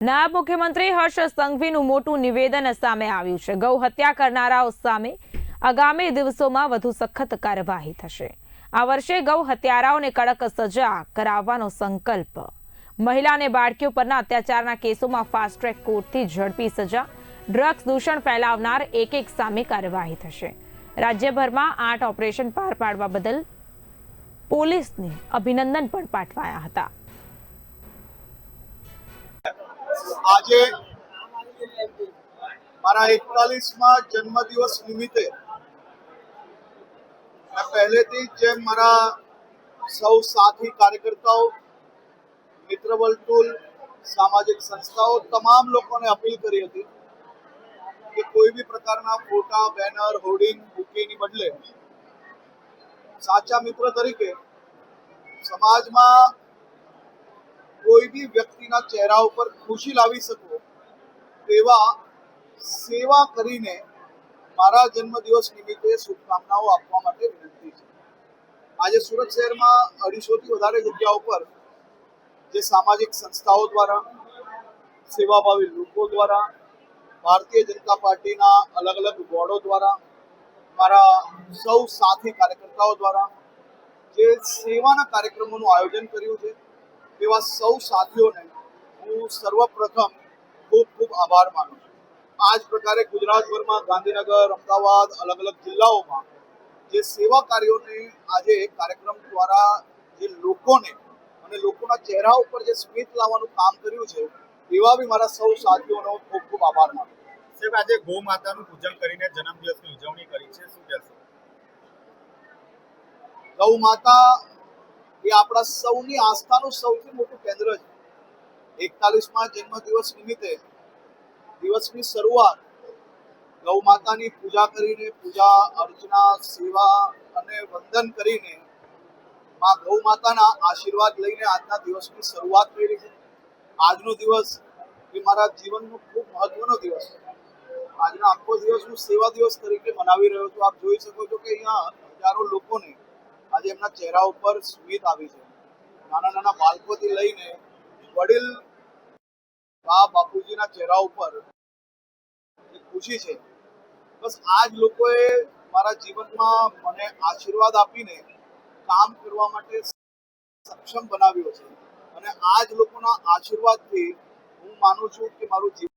નાયબ મુખ્યમંત્રી હર્ષ સંઘવીનું મોટું નિવેદન સામે આવ્યું છે. ગૌ હત્યા કરનારાઓ સામે આગામી દિવસોમાં વધુ સખત કાર્યવાહી થશે. આ વર્ષે ગૌ હત્યારાઓને કડક સજા કરાવવાનો સંકલ્પ. મહિલા અને બાળકીઓ પરના અત્યાચારના કેસોમાં ફાસ્ટ ટ્રેક કોર્ટથી ઝડપી સજા. ડ્રગ્સ દૂષણ ફેલાવનાર એક એક સામે કાર્યવાહી થશે. રાજ્યભરમાં આઠ ઓપરેશન પાર પાડવા બદલ પોલીસને અભિનંદન પણ પાઠવાયા હતા. આજે મારા એકતાલીસમાં જન્મદિવસ નિમિત્તે પહેલેથી જે મારા સૌ સાથી કાર્યકર્તાઓ, મિત્ર વર્તુળ, સામાજિક સંસ્થાઓ તમામ લોકોને અપીલ કરી હતી કે કોઈ બી પ્રકારના ફોટા, બેનર, હોર્ડિંગ, બુકેની બદલે સાચા મિત્ર તરીકે સમાજમાં કોઈ બી વ્યક્તિના ચહેરા ઉપર ખુશી લાવી શકો તેવા સેવા કરીને મારા જન્મદિવસ નિમિત્તે શુભકામનાઓ આપવા માટે વિનંતી છે. આજે સુરત શહેરમાં અઢીસોથી વધારે જગ્યાઓ પર જે સામાજિક સંસ્થાઓ દ્વારા, સેવાભાવી લોકો દ્વારા, ભારતીય જનતા પાર્ટીના અલગ અલગ બોર્ડો દ્વારા, મારા સૌ સાથી કાર્યકર્તાઓ દ્વારા જે સેવાના કાર્યક્રમોનું આયોજન કર્યું છે એવા સૌ સાથીઓને હું સર્વપ્રથમ ખૂબ ખૂબ આભાર માનું છું. આ જ પ્રકારે ગુજરાતભરમાં ગાંધીનગર અમદાવાદ અલગ અલગ જિલ્લાઓમાં જે સેવા કાર્યોને આજે કાર્યક્રમ દ્વારા જે લોકોને અને લોકોના ચહેરા ઉપર જે સ્મિત લાવવાનું કામ કર્યું છે એવા બી મારા સૌ સાથીઓનો ખૂબ ખૂબ આભાર માનું છું. સાહેબ આજે ગૌ માતાનું પૂજન કરીને જન્મદિવસની ઉજવણી કરી છે. શું કહેશો? ગૌ માતા એ આપણા સૌની આસ્થાનું સૌથી મોટું કેન્દ્ર છે. એકતાલીસમાં જન્મદિવસ નિમિત્તે દિવસની શરૂઆત ગૌ માતાની પૂજા કરીને, પૂજા અર્ચના, સેવા અને વંદન કરીને માં ગૌ માતાના આશીર્વાદ લઈને આજના દિવસની શરૂઆત કરી છે. આજનો દિવસ એ મારા જીવનનો ખૂબ મહત્વનો દિવસ છે. આજનો આખો દિવસ હું સેવા દિવસ તરીકે મનાવી રહ્યો છું. આપ જોઈ શકો છો કે અહીંયા હજારો લોકોને આજે એમના ચહેરા ઉપર સ્મિત આવી છે. નાના નાના બાળકોથી લઈને વડીલ બા બાપુજીના ચહેરા ઉપર ખુશી છે. બસ આ જ લોકોએ મારા જીવનમાં મને આશીર્વાદ આપીને કામ કરવા માટે સક્ષમ બનાવ્યો છે. અને આ જ લોકોના આશીર્વાદથી હું માનું છું કે મારું જીવન